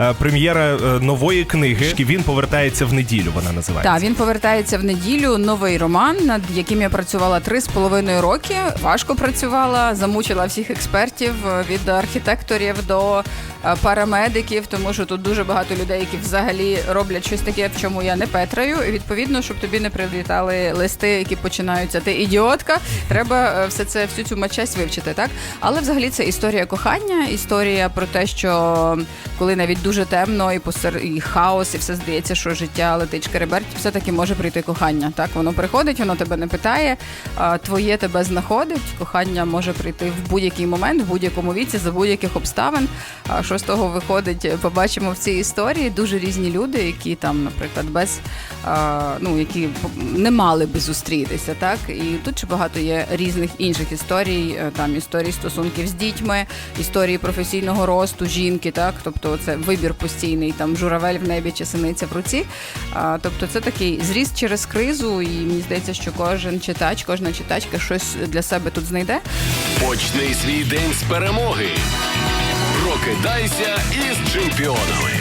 е, прем'єра е, нової книги. Він повертається в неділю. Вона називається. Так, він повертається в неділю. Новий роман, над яким я працювала три з половиною роки. Важко працювала, замучила всіх експертів е, від архітекторів до парамедиків, тому що тут дуже багато людей, які взагалі роблять щось таке, в чому я не петраю. І відповідно, щоб тобі не прилітали листи, які починаються ти ідіотка. Треба е, все це всю цю матчасть вивчити, так але взагалі це історія кохання, історія про те, що коли навіть дуже темно і посер і хаос, і все здається, що життя летить шкереберть, все таки може прийти кохання. Так воно приходить, воно тебе не питає, твоє тебе знаходить. Кохання може прийти в будь-який момент, в будь-якому віці, за будь-яких обставин. Що з того виходить, побачимо в цій історії. Дуже різні люди, які там, наприклад, без ну які не мали би зустрітися, так і тут ще багато є різних інших історій. е, Там історії стосунків з дітьми, історії професійного росту жінки, так тобто це вибір постійний, там журавель в небі чи синиця в руці. Тобто, це такий зріст через кризу, і мені здається, що кожен читач, кожна читачка щось для себе тут знайде. Почни свій день з перемоги. Прокидайся із чемпіонами.